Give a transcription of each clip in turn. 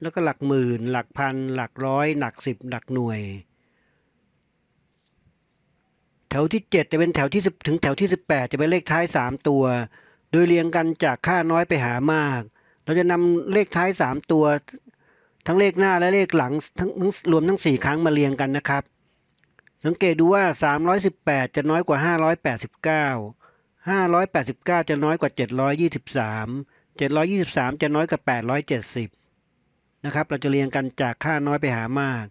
แล้วก็หลักหมื่น หลักพัน หลักร้อย หลักสิบ หลักหน่วย แถวที่ 7 จะเป็นแถวที่ 10 ถึงแถวที่ 18 จะเป็นเลขท้าย 3 ตัว โดยเรียงกันจากค่าน้อยไปหามาก เราจะนำเลขท้าย 3 ตัว ทั้งเลขหน้าและเลขหลังทั้งทั้งรวมทั้ง 4 ครั้งมาเรียงกันนะครับ สังเกตดูว่า 318 จะน้อยกว่า 589 589 จะน้อยกว่า 723 723 จะน้อยกว่า 870 นะครับ เราจะเรียงกันจากค่าน้อยไปหามาก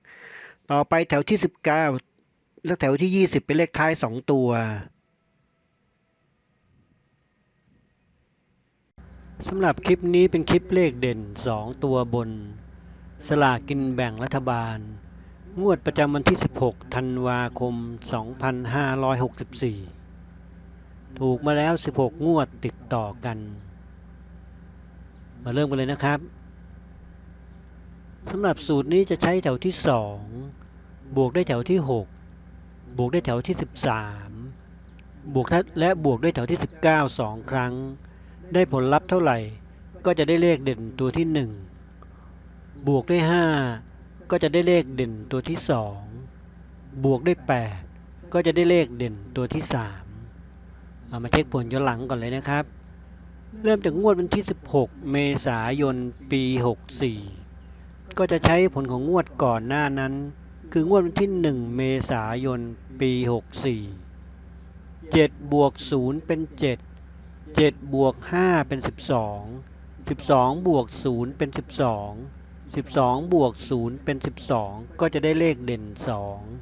ต่อไปแถวที่ 19 และแถวที่ 20 เป็นเลขท้าย 2 ตัวสำหรับคลิปนี้เป็นคลิปเลขเด่น 2 ตัวบน สลากกินแบ่งรัฐบาล งวดประจำวันที่ 16 ธันวาคม 2564 ถูกมาแล้ว 16 งวดติดต่อกัน มาเริ่มกันเลยนะครับ สำหรับสูตรนี้จะใช้แถวที่ 2 บวกได้แถวที่ 6 บวกได้แถวที่ 13 บวกและบวกด้วยแถวที่ 19 2 ครั้ง ได้ผลลัพธ์เท่าไหร่ ก็จะได้เลขเด่นตัวที่ 1 บวกด้วย 5 ก็จะได้เลขเด่นตัวที่ 2 บวกด้วย 8 ก็จะได้เลขเด่นตัวที่ 3 เอามาเช็คผลย้อนหลังก่อนเลยนะครับ เริ่มจากงวดวันที่ 16 เมษายน ปี 64 ก็จะใช้ผลของงวดก่อนหน้านั้น คืองวดวันที่ 1 เมษายน ปี 64 7บวก0เป็น 7 7 บวก 5 เป็น 12 12 บวก 0 เป็น 12 12 บวก 0 เป็น 12 ก็จะได้เลขเด่น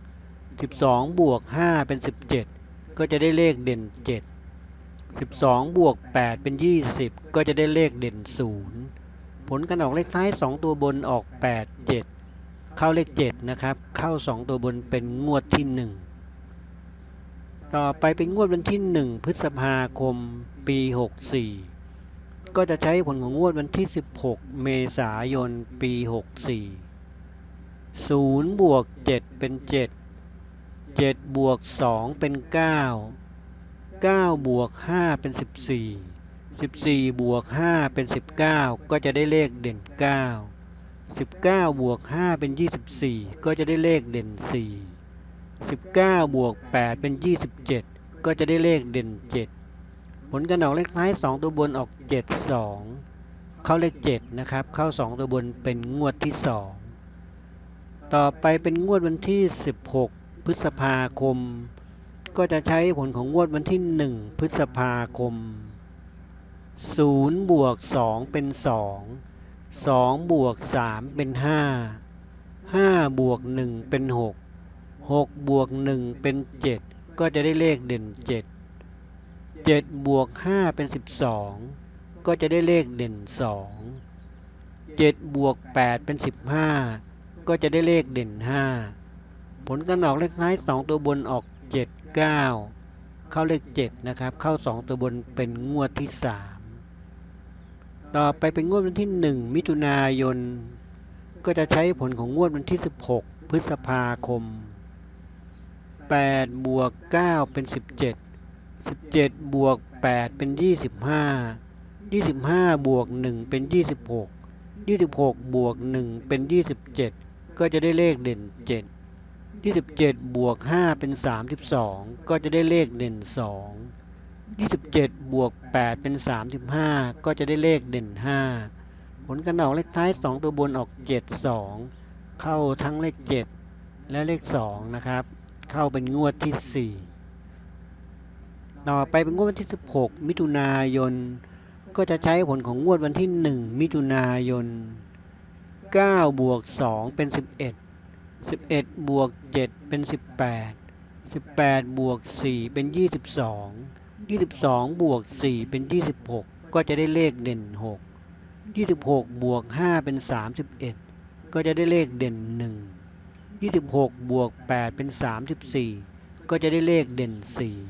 2 12 บวก 5 เป็น 17 ก็จะได้เลขเด่น 7 12 บวก 8 เป็น 20 ก็จะได้เลขเด่น 0 ผลการออกเลขท้าย 2 ตัวบนออก 8 7 เข้าเลข 7 นะครับ เข้า 2 ตัวบนเป็นงวดที่ 1 ต่อไปเป็นงวดวันที่ 1 พฤษภาคมปี 64 ก็จะใช้ผลของงวดวันที่ 16 เมษายนปี 64 0 บวก 7 เป็น 7 7 บวก 2 เป็น 9 9 บวก 5 เป็น 14 14 บวก 5 เป็น 19 ก็จะได้เลขเด่น 9 19 บวก 5 เป็น 24 ก็จะได้เลขเด่น 4 19 บวก 8 เป็น 27 ก็จะได้เลขเด่น 7 ผลการออกเลขท้าย 2 ตัวบนออก 7 2 เข้าเลข 7 นะครับ เข้า 2 ตัวบนเป็นงวดที่ 2 ต่อไปเป็นงวดวันที่ 16 พฤษภาคม ก็จะใช้ผลของงวดวันที่ 1 พฤษภาคม 0บวก2เป็น 2 2บวก3เป็น 5 5บวก1เป็น 6 6บวก1เป็น 7 ก็จะได้เลขเด่น 7 7บวก5เป็น 12 ก็จะได้เลขเด่น 2 7บวก8เป็น 15 ก็จะได้เลขเด่น 5 ผลการออกเลขท้าย 2 ตัวบนออก 7 9 เข้าเลข 7 นะครับ เข้า 2 ตัวบนเป็นงวดที่ 3 ต่อไปเป็นงวดวันที่ 1 มิถุนายน ก็จะใช้ผลของงวดวันที่ 16 พฤษภาคม 8 บวก 9 เป็น 17 17 บวก 8 เป็น 25 25 บวก 1 เป็น 26 26 บวก 1 เป็น 27 ก็จะได้เลขเด่น 7 27 บวก 5 เป็น 32 ก็จะได้เลขเด่น 2 27 บวก 8 เป็น 35 ก็จะได้เลขเด่น 5 ผลกันออกเลขท้าย 2 ตัวบนออก 7 2 เข้าทั้งเลข 7 และเลข 2 นะครับ เข้าเป็นงวดที่ 4 ต่อไปเป็นงวดวันที่ 16 มิถุนายน ก็จะใช้ผลของงวดวันที่ 1 มิถุนายน 9 บวก 2 เป็น 11 11 บวก 7 เป็น 18 18 บวก 4 เป็น 22 22 บวก 4 เป็น 26 ก็จะได้เลขเด่น 6 26 บวก 5 เป็น 31 ก็จะได้เลขเด่น 1 26 บวก 8 เป็น 34 ก็จะได้เลขเด่น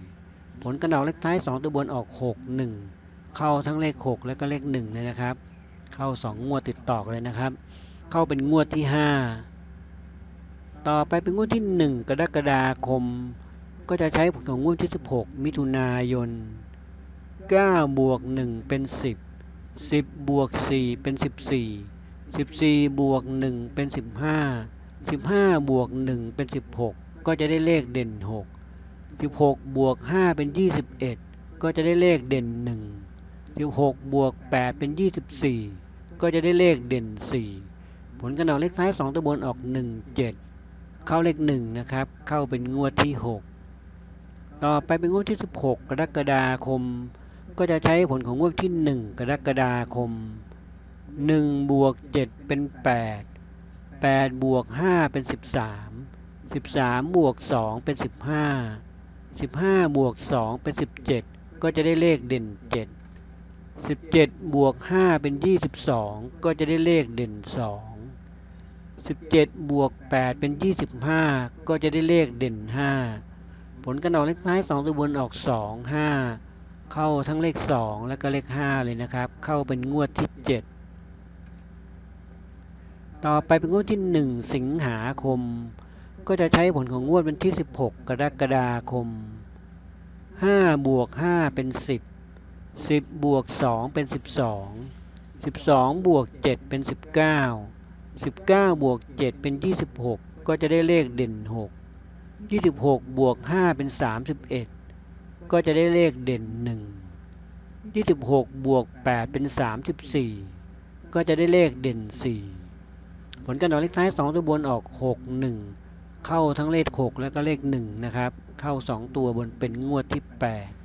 4 ผลกันออกเลขท้าย 2 ตัวบนออก 6 1 เข้าทั้งเลข 6 และก็เลข 1 เลยนะครับ เข้า 2 งวดติดต่อกันเลยนะครับ เข้าเป็นงวดที่ 5 ต่อไปเป็นงวดที่ 1 กรกฎาคม ก็จะใช้ผลของงวดที่ 16 มิถุนายน 9 บวก 1 เป็น 10 10 บวก 4 เป็น 14 14 บวก 1 เป็น 15 15 บวก 1 เป็น 16 ก็จะได้เลขเด่น 6 16 บวก 5 เป็น 21 ก็จะได้เลขเด่น 1 16 บวก 8 เป็น 24 ก็จะได้เลขเด่น 4 ผลกันออกเลขท้าย 2 ตัวบนออก 1 7 เข้าเลข 1 นะครับ เข้าเป็นงวดที่ 6 ต่อไปเป็นงวดที่ 16 กรกฎาคม ก็จะใช้ผลของงวดที่ 1 กรกฎาคม 1 บวก 7 เป็น 8 8 บวก 5 เป็น 13 13 บวก 2 เป็น 15 15 บวก 2 เป็น 17 ก็จะได้เลขเด่น 7 17 บวก 5 เป็น 22 ก็จะได้เลขเด่น 2 17 บวก 8 เป็น 25 ก็จะได้เลขเด่น 5 ผลกันออกเลขท้าย 2 ตัวบนออก 2 5 เข้าทั้งเลข 2 และก็เลข 5 เลยนะครับ เข้าเป็นงวดที่ 7 ต่อไปเป็นงวดที่ 1 สิงหาคม ก็จะใช้ผลของงวดวันที่ 16 กรกฎาคม 5 บวก 5 เป็น 10 10 บวก 2 เป็น 12 12 บวก 7 เป็น 19 19 บวก 7 เป็น 26 ก็จะได้เลขเด่น 6 26 บวก 5 เป็น 31 ก็จะได้เลขเด่น 1 26 บวก 8 เป็น 34 ก็จะได้เลขเด่น 4 ผลการออกเลขท้าย 2 ตัวบนออก 6 1 เข้าทั้งเลข 6 แล้วก็เลข 1 นะครับ เข้า 2 ตัวบนเป็นงวดที่ 8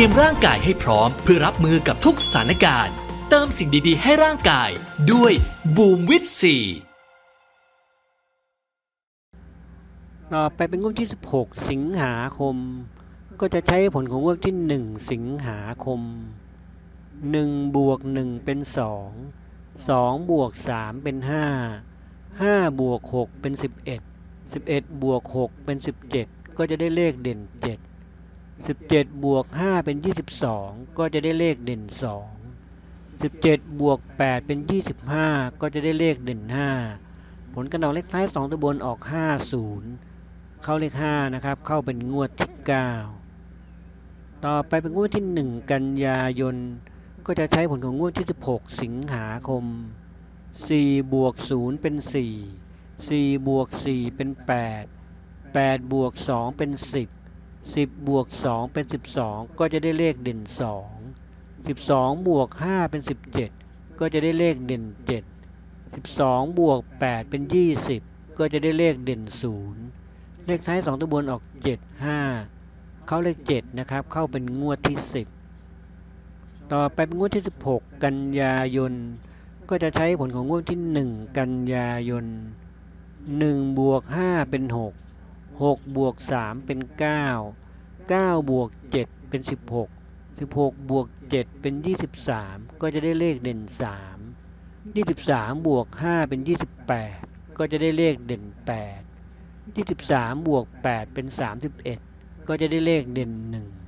รียมร่างกายให้พร้อม เพื่อรับมือกับทุกสถานการณ์ เติมสิ่งดีๆ ให้ร่างกายด้วยบูมวิตซีต่อไปเป็นงวดที่ 16 สิงหาคม ก็จะใช้ผลของงวดที่ 1 สิงหาคม 1 บวก 1 เป็น 2 2 บวก 3 เป็น 5 5 บวก 6 เป็น 11 11 บวก 6 เป็น 17 ก็จะได้เลขเด่น 7 17 บวก 5 เป็น 22 ก็จะได้เลขเด่น 2 17 บวก 8 เป็น 25 ก็จะได้เลขเด่น 5 ผลกันออกเลขท้าย 2 ตัวบนออก 50 เข้าเลข 5 นะครับ เข้าเป็นงวดที่ 9 ต่อไปเป็นงวดที่ 1 กันยายน ก็จะใช้ผลของงวดที่ 16 สิงหาคม 4 บวก 0 เป็น 4 4 บวก 4 เป็น 8 8 บวก 2 เป็น 10 10 บวก 2 เป็น 12 ก็จะได้เลขเด่น 2 12 บวก 5 เป็น 17 ก็จะได้เลขเด่น 7 12 บวก 8 เป็น 20 ก็จะได้เลขเด่น 0 เลขท้าย 2ตัวบนออก 7 5 เข้าเลข 7 นะครับ เข้าเป็นงวดที่ 10 ต่อไปเป็นงวดที่ 16 กันยายน ก็จะใช้ผลของงวดที่ 1 กันยายน 1 บวก 5 เป็น 6 6บวก3เป็น 9 9 บวก 7 เป็น 16 16 บวก 7 เป็น 23 ก็จะได้เลขเด่น 3 23 บวก 5 เป็น 28 ก็จะได้เลขเด่น 8 23 บวก 8 เป็น 31 ก็จะได้เลขเด่น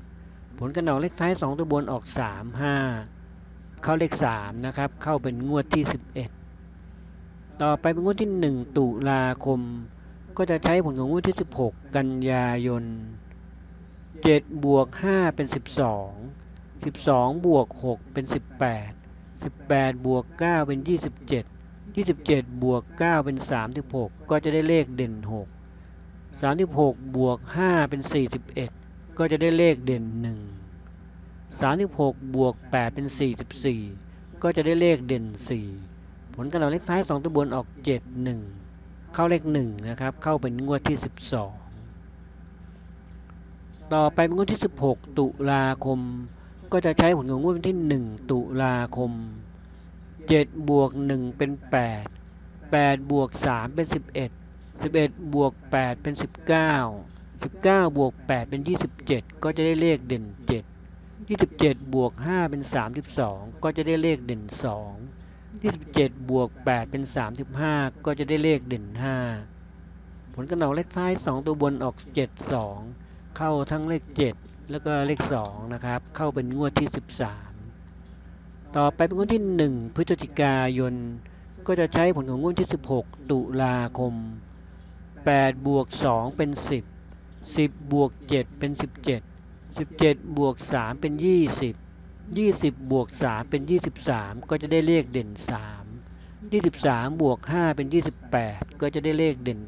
1 ผลกันออกเลขท้าย 2 ตัวบนออก 3 5 เข้าเลข 3 นะครับ เข้าเป็นงวดที่ 11 ต่อไปเป็นงวดที่ 1 ตุลาคม ก็จะใช้ผลของงวดที่ 16 กันยายน 7 บวก 5 เป็น 12 12 บวก 6 เป็น 18 18 บวก 9 เป็น 27 27 บวก 9 เป็น 36 ก็จะได้เลขเด่น 6 36 บวก 5 เป็น 41 ก็จะได้เลขเด่น 1 36 บวก 8 เป็น 44 ก็จะได้เลขเด่น 4 ผลกันออกเลขท้าย 2 ตัวบนออก 7 1 เข้าเลข1นะครับ เข้าเป็นงวดที่ 12 ต่อไปเป็นงวดที่ 16 ตุลาคม ก็จะใช้ผลของงวดวันที่ 1 ตุลาคม 7 บวก 1 เป็น 8 8 บวก 3 เป็น 11 11 บวก 8 เป็น 19 19 บวก 8 เป็น 27 ก็จะได้เลขเด่น 7 27 บวก 5 เป็น 32 ก็จะได้เลขเด่น 2 27 บวก 8 เป็น 35 ก็จะได้เลขเด่น 5 ผลกันออกเลขท้าย 2 ตัวบนออก 7 2 เข้าทั้งเลข 7 แล้วก็เลข 2 นะครับ เข้าเป็นงวดที่ 13 ต่อไปเป็นงวดที่ 1 พฤศจิกายน ก็จะใช้ผลของงวดที่ 16 ตุลาคม 8 บวก 2 เป็น 10 10 บวก 7 เป็น 17 17 บวก 3 เป็น 20 20 บวก 3 เป็น 23 ก็จะได้เลขเด่น 3 23 บวก 5 เป็น 28 ก็จะได้เลขเด่น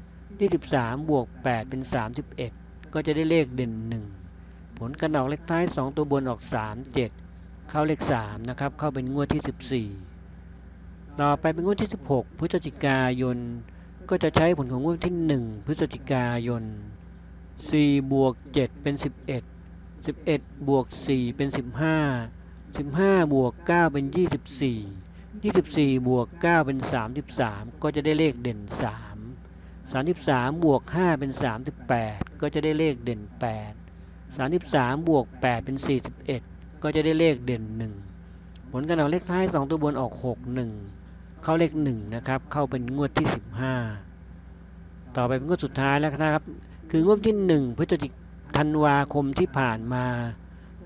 8 23 บวก 8 เป็น 31 ก็จะได้เลขเด่น 1 ผลกันออกเลขท้าย 2 ตัวบนออก 3 7 เข้าเลข 3 นะครับ เข้าเป็นงวดที่ 14 ต่อไปเป็นงวดที่ 16 พฤศจิกายน ก็จะใช้ผลของงวดที่ 1 พฤศจิกายน 4 บวก 7 เป็น 11 11 บวก 4 เป็น 15 15 บวก 9 เป็น 24 24 บวก 9 เป็น 33 ก็จะได้เลขเด่น 3 33 บวก 5 เป็น 38 ก็จะได้เลขเด่น 8 33 บวก 8 เป็น 41 ก็จะได้เลขเด่น 1 ผลการออกเลขท้าย 2 ตัวบนออก 6 1 เข้าเลข 1 นะครับ เข้าเป็นงวดที่ 15 ต่อไปเป็นงวดสุดท้ายแล้วนะครับ คืองวดที่ 1 พฤศจิก ธันวาคมที่ผ่านมา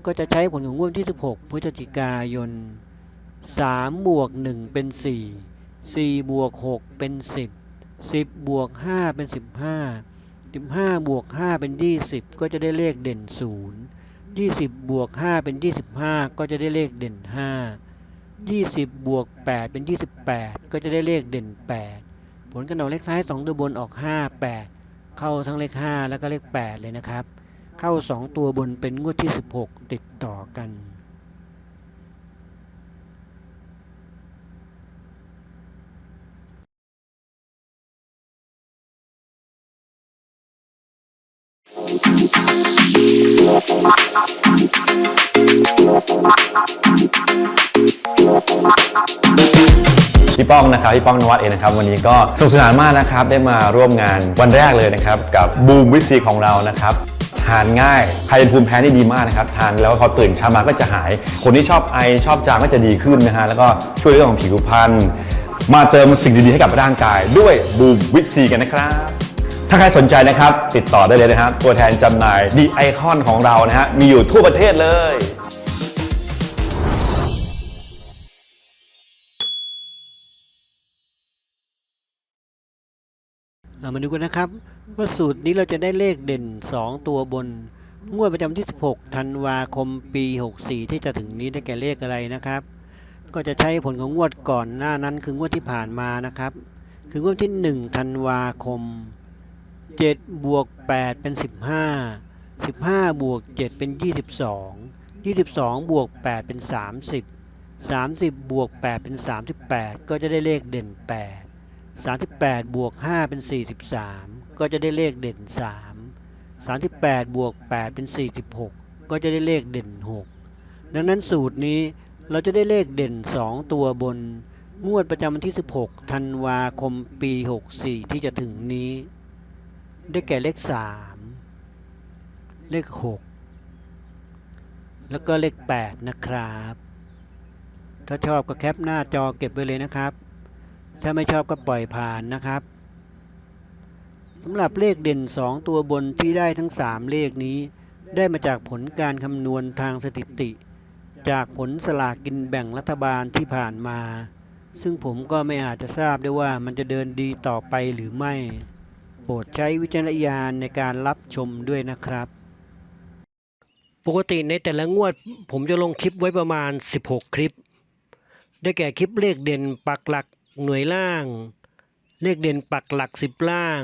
ก็จะใช้ผลของงวดที่ 16 พฤศจิกายน 3 บวก 1 เป็น 4 4 บวก 6 เป็น 10 10 บวก 5 เป็น 15 15 บวก 5 เป็น 20 ก็จะได้เลขเด่น 0 20 บวก 5 เป็น 25 ก็จะได้เลขเด่น 5 20 บวก 8 เป็น 28 ก็จะได้เลขเด่น 8 ผลกันออกเลขท้าย 2 ตัวบนออก 5 8 เข้าทั้งเลข 5 แล้วก็เลข 8 เลยนะครับ เข้า2ตัวบนเป็นงวดที่ 16 ติดต่อกัน พี่ป้องนะครับพี่ป้องนวัดเองนะครับวันนี้ก็สนุกสนานมากนะครับได้มาร่วมงานวันแรกเลยนะครับกับบูมวิซีของเรานะครับานง่าย ใครเป็นภูมิแพ้นี่ดีมากนะครับ ทานแล้วพอตื่นเช้ามาก็จะหาย คนที่ชอบไอชอบจามก็จะดีขึ้นนะฮะ แล้วก็ช่วยเรื่องของผิวพรรณ มาเติมสิ่งดีๆ ให้กับร่างกายด้วยบูมวิตซีกันนะครับ ถ้าใครสนใจนะครับ ติดต่อได้เลยนะครับ ตัวแทนจำหน่ายดีไอคอนของเรานะฮะ มีอยู่ทั่วประเทศเลย มาดูกันนะครับ ว่าสูตรนี้เราจะได้เลขเด่น 2 ตัวบน งวดประจำที่ 16 ธันวาคมปี 64 ที่จะถึงนี้ได้แก่เลขอะไรนะครับ ก็จะใช้ผลของงวดก่อนหน้านั้นคืองวดที่ผ่านมานะครับ คืองวดที่ 1 ธันวาคม 7 บวก 8 เป็น 15 15 บวก 7 เป็น 22 22 บวก 8 เป็น 30 30 บวก 8 เป็น 38 ก็จะได้เลขเด่น 8 38 บวก 5 เป็น 43 ก็จะได้เลขเด่น 3 38 บวก 8 เป็น 46 ก็จะได้เลขเด่น 6 ดังนั้นสูตรนี้เราจะได้เลขเด่น 2 ตัวบน งวดประจำวันที่ 16 ธันวาคม ปี 64 ที่จะถึงนี้ ได้แก่เลข 3 เลข 6 แล้วก็เลข 8 นะครับ ถ้าชอบก็แคปหน้าจอเก็บไว้เลยนะครับ ถ้าไม่ชอบก็ปล่อยผ่านนะครับสำหรับเลขเด่น 2 ตัวบนที่ได้ทั้ง 3 เลขนี้ ได้มาจากผลการคำนวณทางสถิติ จากผลสลากกินแบ่งรัฐบาลที่ผ่านมา ซึ่งผมก็ไม่อาจจะทราบได้ว่ามันจะเดินดีต่อไปหรือไม่ โปรดใช้วิจารณญาณในการรับชมด้วยนะครับ ปกติในแต่ละงวด ผมจะลงคลิปไว้ประมาณ 16 คลิป ได้แก่คลิปเลขเด่นปักหลัก หน่วยล่าง เลขเด่นปักหลัก 10 ล่าง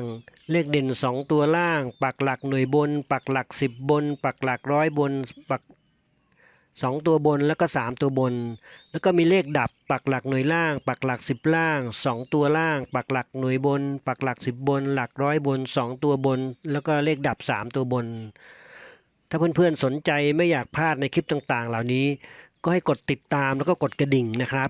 เลขเด่น 2 ตัวล่าง ปักหลักหน่วยบน ปักหลัก 10 บน ปักหลักร้อยบน ปัก2ตัวบนแล้วก็3ตัวบน แล้วก็มีเลขดับปักหลักหน่วยล่าง ปักหลัก10ล่าง2ตัวล่าง ปักหลักหน่วยบน ปักหลัก10บน หลักร้อยบน2ตัวบน แล้วก็เลขดับ3ตัวบน ถ้าเพื่อนๆสนใจไม่อยากพลาดในคลิปต่างๆ เหล่านี้ ก็ให้กดติดตามแล้วก็กดกระดิ่งนะครับ